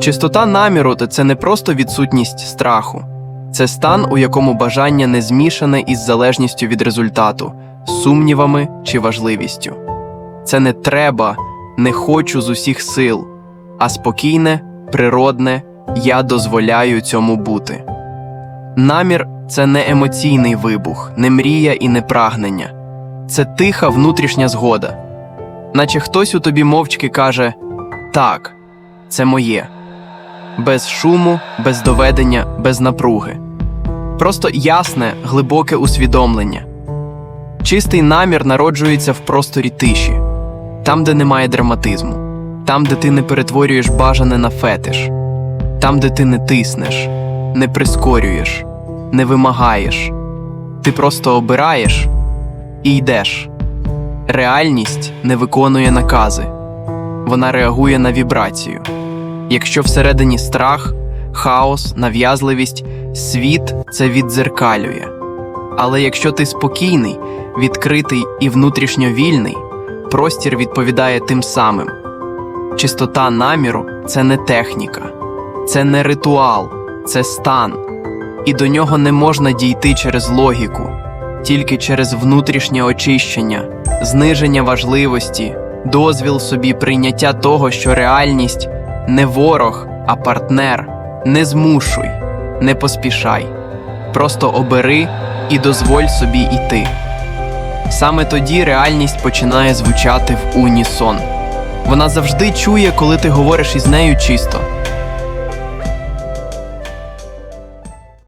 Чистота наміру це не просто відсутність страху, це стан, у якому бажання не змішане із залежністю від результату, сумнівами чи важливістю. Це не треба, не хочу з усіх сил, а спокійне, природне я дозволяю цьому бути. Намір це не емоційний вибух, не мрія і не прагнення, це тиха внутрішня згода, наче хтось у тобі мовчки каже так, це моє, без шуму, без доведення, без напруги. Просто ясне, глибоке усвідомлення. Чистий намір народжується в просторі тиші, там, де немає драматизму, там, де ти не перетворюєш бажане на фетиш, там, де ти не тиснеш, не прискорюєш, не вимагаєш. Ти просто обираєш і йдеш. Реальність не виконує накази, вона реагує на вібрацію. Якщо всередині страх, хаос, нав'язливість, світ це віддзеркалює. Але якщо ти спокійний, відкритий і внутрішньо вільний, простір відповідає тим самим. Чистота наміру це не техніка, це не ритуал, це стан. І до нього не можна дійти через логіку, тільки через внутрішнє очищення, зниження важливості, дозвіл собі прийняття того, що реальність не ворог, а партнер. Не змушуй, не поспішай. Просто обери і дозволь собі йти. Саме тоді реальність починає звучати в унісон. Вона завжди чує, коли ти говориш із нею чисто,